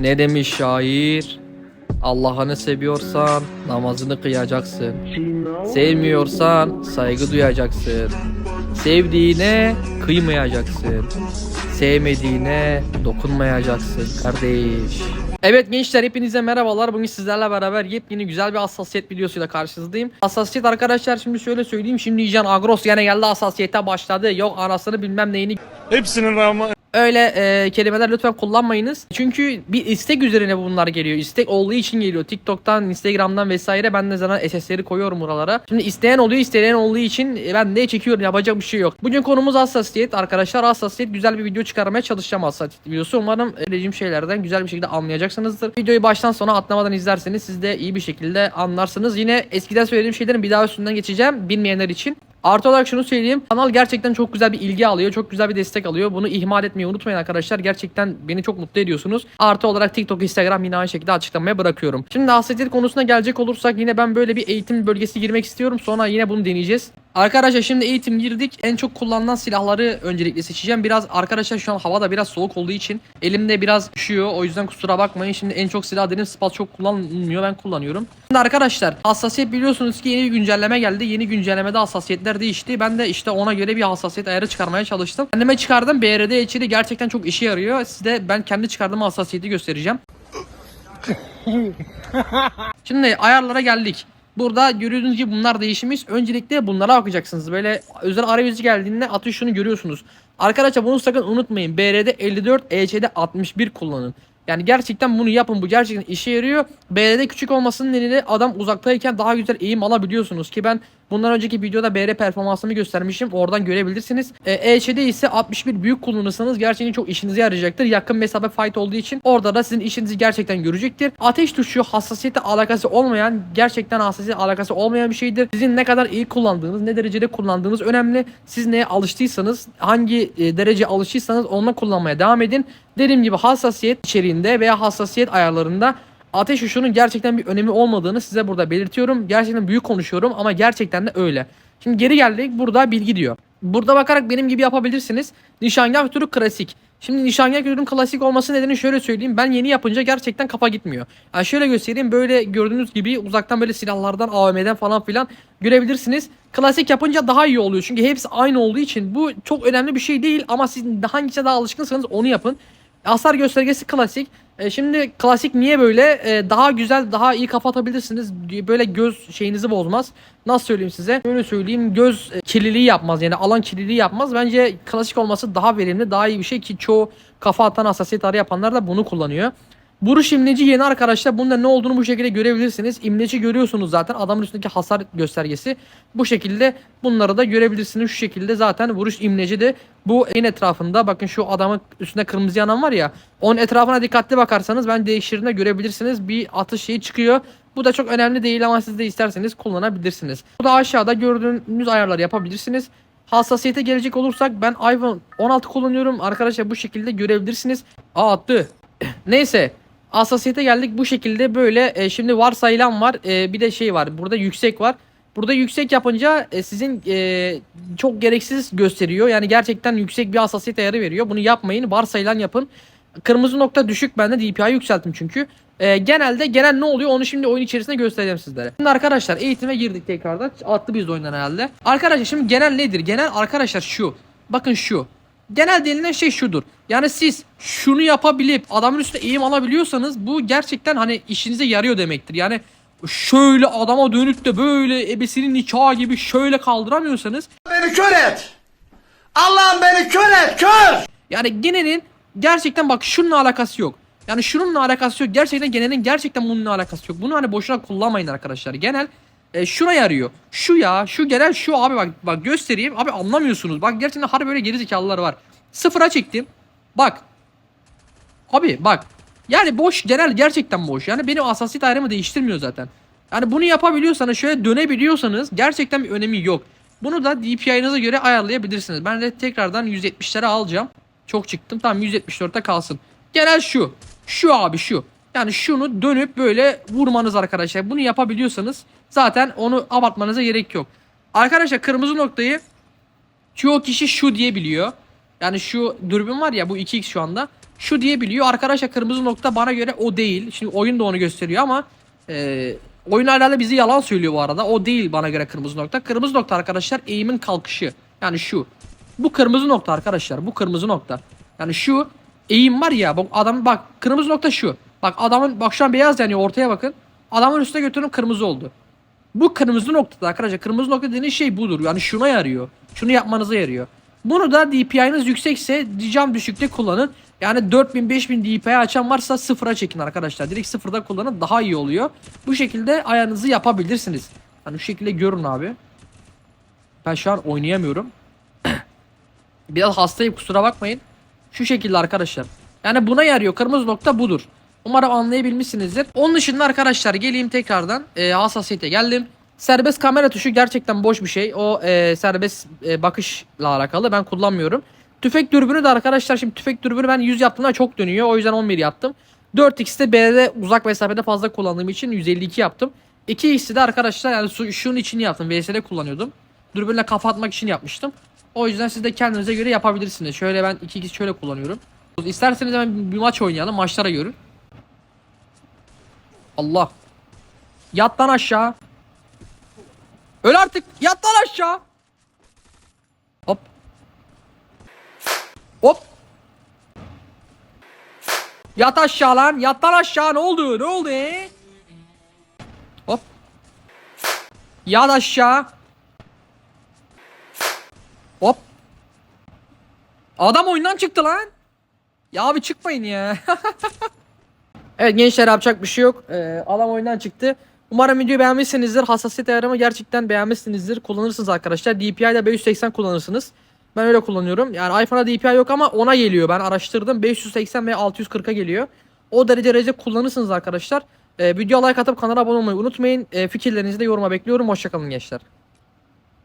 Ne demiş şair? Allah'ını seviyorsan namazını kıyacaksın. Sevmiyorsan saygı duyacaksın. Sevdiğine kıymayacaksın. Sevmediğine dokunmayacaksın kardeş. Evet gençler hepinize merhabalar. Bugün sizlerle beraber yepyeni güzel bir hassasiyet videosuyla karşınızdayım. Hassasiyet arkadaşlar şimdi şöyle söyleyeyim. Şimdi Can Agros gene geldi hassasiyete başladı. Yok anasını bilmem neyini Hepsinin rağmen Öyle e, kelimeler lütfen kullanmayınız. Çünkü bir istek üzerine bunlar geliyor. İstek olduğu için geliyor. TikTok'tan, Instagram'dan vesaire ben de zaten SS'leri koyuyorum buralara. Şimdi isteyen oluyor, isteyen olduğu için ben de çekiyorum. Yapacak bir şey yok. Bugün konumuz hassasiyet. Arkadaşlar hassasiyet güzel bir video çıkarmaya çalışacağım hassasiyet videosu. Umarım vereceğim şeylerden güzel bir şekilde anlayacaksınızdır. Videoyu baştan sona atlamadan izlerseniz siz de iyi bir şekilde anlarsınız. Yine eskiden söylediğim şeylerin bir daha üstünden geçeceğim. Bilmeyenler için. Artı olarak şunu söyleyeyim. Kanal gerçekten çok güzel bir ilgi alıyor. Çok güzel bir destek alıyor. Bunu ihmal etmeyi unutmayın arkadaşlar. Gerçekten beni çok mutlu ediyorsunuz. Artı olarak TikTok, Instagram yine aynı şekilde açıklamaya bırakıyorum. Şimdi hassasiyet konusuna gelecek olursak yine ben böyle bir eğitim bölgesi girmek istiyorum. Sonra yine bunu deneyeceğiz. Arkadaşlar şimdi eğitim girdik. En çok kullanılan silahları öncelikle seçeceğim. Biraz arkadaşlar şu an havada biraz soğuk olduğu için elimde biraz üşüyor. O yüzden kusura bakmayın. Şimdi en çok silah dedim spat çok kullanılmıyor. Ben kullanıyorum. Şimdi arkadaşlar hassasiyet biliyorsunuz ki yeni bir güncelleme geldi. Yeni güncellemede hassasiyetler değişti. Ben de işte ona göre bir hassasiyet ayarı çıkarmaya çalıştım. Kendime çıkardım. BRD içeri gerçekten çok işe yarıyor. Size ben kendi çıkardığım hassasiyeti göstereceğim. Şimdi ayarlara geldik. Burada gördüğünüz gibi bunlar değişmiş. Öncelikle bunlara bakacaksınız. Böyle özel arayüzü geldiğinde atış şunu görüyorsunuz. Arkadaşlar bunu sakın unutmayın. BR'de 54, EC'de 61 kullanın. Yani gerçekten bunu yapın. Bu gerçekten işe yarıyor. BR'de küçük olmasının nedeni adam uzaktayken daha güzel eğim alabiliyorsunuz ki ben bundan önceki videoda BR performansımı göstermişim. Oradan görebilirsiniz. E, EC'de ise 61 büyük kullanırsanız gerçekten çok işinize yarayacaktır. Yakın mesafe fight olduğu için orada da sizin işinizi gerçekten görecektir. Ateş tuşu hassasiyete alakası olmayan gerçekten hassasiyete alakası olmayan bir şeydir. Sizin ne kadar iyi kullandığınız, ne derecede kullandığınız önemli. Siz neye alıştıysanız, hangi e, derece alıştıysanız onunla kullanmaya devam edin. Dediğim gibi hassasiyet içeriğinde veya hassasiyet ayarlarında ateş ışığının gerçekten bir önemi olmadığını size burada belirtiyorum. Gerçekten büyük konuşuyorum ama gerçekten de öyle. Şimdi geri geldik burada bilgi diyor. Burada bakarak benim gibi yapabilirsiniz. Nişangah türü klasik. Şimdi nişangah türünün klasik olması nedeni şöyle söyleyeyim. Ben yeni yapınca gerçekten kafa gitmiyor. Yani şöyle göstereyim. Böyle gördüğünüz gibi uzaktan böyle silahlardan, AVM'den falan filan görebilirsiniz. Klasik yapınca daha iyi oluyor. Çünkü hepsi aynı olduğu için bu çok önemli bir şey değil. Ama siz hangisine daha alışkınsanız onu yapın. Hasar göstergesi klasik. E, şimdi klasik niye böyle? E, daha güzel, daha iyi kapatabilirsiniz. Böyle göz şeyinizi bozmaz. Nasıl söyleyeyim size? Böyle söyleyeyim. Göz e, kirliliği yapmaz. Yani alan kirliliği yapmaz. Bence klasik olması daha verimli, daha iyi bir şey ki çoğu kafa atan hassasiyet arı yapanlar da bunu kullanıyor. Buruş imleci yeni arkadaşlar. Bunda ne olduğunu bu şekilde görebilirsiniz. İmleci görüyorsunuz zaten. Adamın üstündeki hasar göstergesi. Bu şekilde bunları da görebilirsiniz. Şu şekilde zaten vuruş imleci de bu en etrafında. Bakın şu adamın üstünde kırmızı yanan var ya. Onun etrafına dikkatli bakarsanız ben değiştirdiğinde görebilirsiniz. Bir atış şeyi çıkıyor. Bu da çok önemli değil ama siz de isterseniz kullanabilirsiniz. Bu da aşağıda gördüğünüz ayarları yapabilirsiniz. Hassasiyete gelecek olursak ben iPhone 16 kullanıyorum. Arkadaşlar bu şekilde görebilirsiniz. Aa attı. Neyse. Hassasiyete geldik bu şekilde böyle e, şimdi varsayılan var e, bir de şey var burada yüksek var. Burada yüksek yapınca e, sizin e, çok gereksiz gösteriyor. Yani gerçekten yüksek bir hassasiyet ayarı veriyor. Bunu yapmayın. Varsayılan yapın. Kırmızı nokta düşük bende DPI yükselttim çünkü. E, genelde genel ne oluyor onu şimdi oyun içerisinde göstereceğim sizlere. Şimdi arkadaşlar eğitime girdik tekrardan. Attı biz oyundan herhalde. Arkadaşlar şimdi genel nedir? Genel arkadaşlar şu. Bakın şu. Genel denilen şey şudur. Yani siz şunu yapabilip adamın üstüne eğim alabiliyorsanız bu gerçekten hani işinize yarıyor demektir. Yani şöyle adama dönüp de böyle ebesinin nikahı gibi şöyle kaldıramıyorsanız beni kör et. Allah'ım beni kör et, kör. yani genelin gerçekten bak şununla alakası yok. Yani şununla alakası yok. Gerçekten genelin gerçekten bununla alakası yok. Bunu hani boşuna kullanmayın arkadaşlar. Genel e, şuna yarıyor. Şu ya, şu genel şu abi bak bak göstereyim. Abi anlamıyorsunuz. Bak gerçekten harbi böyle geri zekalılar var. Sıfıra çektim. Bak. Abi bak. Yani boş genel gerçekten boş. Yani benim hassasiyet ayrımı değiştirmiyor zaten. Yani bunu yapabiliyorsanız şöyle dönebiliyorsanız gerçekten bir önemi yok. Bunu da DPI'nize göre ayarlayabilirsiniz. Ben de tekrardan 170'lere alacağım. Çok çıktım. Tamam 174'te kalsın. Genel şu. Şu abi şu. Yani şunu dönüp böyle vurmanız arkadaşlar. Bunu yapabiliyorsanız zaten onu abartmanıza gerek yok. Arkadaşlar kırmızı noktayı çoğu kişi şu diye biliyor. Yani şu dürbün var ya bu 2x şu anda. şu diyebiliyor. Arkadaşlar kırmızı nokta bana göre o değil. Şimdi oyun da onu gösteriyor ama e, oyun hala bizi yalan söylüyor bu arada. O değil bana göre kırmızı nokta. Kırmızı nokta arkadaşlar eğimin kalkışı. Yani şu. Bu kırmızı nokta arkadaşlar. Bu kırmızı nokta. Yani şu eğim var ya. Bak adam bak kırmızı nokta şu. Bak adamın bak şu an beyaz yani ortaya bakın. Adamın üstüne götürün kırmızı oldu. Bu kırmızı noktada arkadaşlar kırmızı nokta dediğiniz şey budur. Yani şuna yarıyor. Şunu yapmanıza yarıyor. Bunu da DPI'niz yüksekse cam düşükte kullanın. Yani 4000 5000 DPI açan varsa sıfıra çekin arkadaşlar. Direkt sıfırda kullanın daha iyi oluyor. Bu şekilde ayarınızı yapabilirsiniz. Yani şu şekilde görün abi. Ben şu an oynayamıyorum. Biraz hastayım kusura bakmayın. Şu şekilde arkadaşlar. Yani buna yarıyor. Kırmızı nokta budur. Umarım anlayabilmişsinizdir. Onun dışında arkadaşlar geleyim tekrardan. E, hassasiyete geldim. Serbest kamera tuşu gerçekten boş bir şey. O e, serbest e, bakışla alakalı. Ben kullanmıyorum. Tüfek dürbünü de arkadaşlar şimdi tüfek dürbünü ben 100 yaptığımda çok dönüyor. O yüzden 11 yaptım. 4x'te B'de uzak mesafede fazla kullandığım için 152 yaptım. 2x'i de arkadaşlar yani şu- şunun için yaptım. VS'de kullanıyordum. Dürbünle kafa atmak için yapmıştım. O yüzden siz de kendinize göre yapabilirsiniz. Şöyle ben 2x şöyle kullanıyorum. İsterseniz hemen bir maç oynayalım. Maçlara görün. Allah. Yat lan aşağı. Öl artık. Yat lan aşağı. Hop. Hop. Yat aşağı lan. Yat lan aşağı. Ne oldu? Ne oldu? Hop. Yat aşağı. Hop. Adam oyundan çıktı lan. Ya abi çıkmayın ya. evet gençler yapacak bir şey yok. Ee, adam oyundan çıktı. Umarım videoyu beğenmişsinizdir. Hassasiyet ayarımı gerçekten beğenmişsinizdir. Kullanırsınız arkadaşlar. DPI'de 580 kullanırsınız. Ben öyle kullanıyorum. Yani iPhone'a DPI yok ama ona geliyor. Ben araştırdım. 580 ve 640'a geliyor. O derece derece kullanırsınız arkadaşlar. Ee, video like atıp kanala abone olmayı unutmayın. Ee, fikirlerinizi de yoruma bekliyorum. Hoşçakalın gençler.